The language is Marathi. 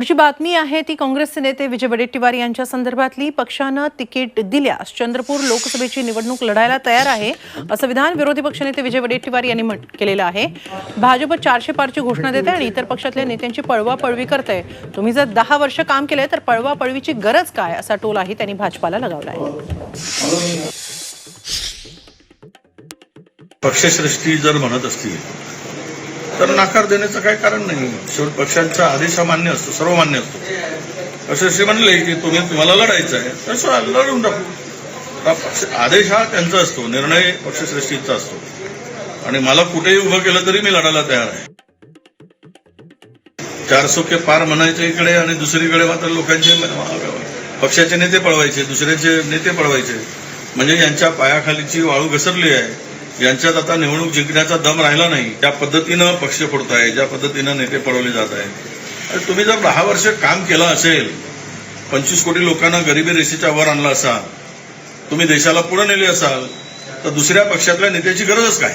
पुढची बातमी आहे ती काँग्रेसचे नेते विजय वडेट्टीवार यांच्या संदर्भातली. पक्षानं तिकीट दिल्यास चंद्रपूर लोकसभेची निवडणूक लढायला तयार आहे असं विधान विरोधी पक्षनेते विजय वडेट्टीवार यांनी म्हट- केलेलं आहे. भाजप चारशे पारची घोषणा देते आणि इतर पक्षातल्या नेत्यांची पळवापळवी करते तुम्ही जर दहा वर्ष काम केलंय तर पळवापळवीची गरज काय? असा टोलाही त्यांनी भाजपाला लगावला आहे पक्षश्रेष्ठी जर म्हणत असतील तर नकार देण्याचं काही कारण नाही. शेवट पक्षांचा आदेश हा मान्य असतो सर्व मान्य असतो. असे म्हणले की तुम्ही तुम्हाला लढायचं आहे तर लढून टाकू. आदेश हा त्यांचा असतो निर्णय पक्षश्रेष्ठीचा असतो. आणि मला कुठेही उभं केलं तरी मी लढायला तयार आहे. चार सोके पार म्हणायचे इकडे आणि दुसरीकडे मात्र लोकांचे पक्षाचे नेते पळवायचे दुसऱ्याचे नेते पळवायचे. म्हणजे यांच्या पायाखालीची वाळू घसरली आहे. यांच्यात आता निवडणूक जिंकण्याचा दम राहिला नाही. त्या पद्धतीनं पक्ष फोडताय ज्या पद्धतीनं नेते पळवले जात आहे आणि तुम्ही जर दहा वर्ष काम केलं असेल पंचवीस कोटी लोकांना गरिबी रेषेच्या वर आणलं असाल तुम्ही देशाला पुढे नेले असाल तर दुसऱ्या पक्षातल्या नेत्याची गरजच काय?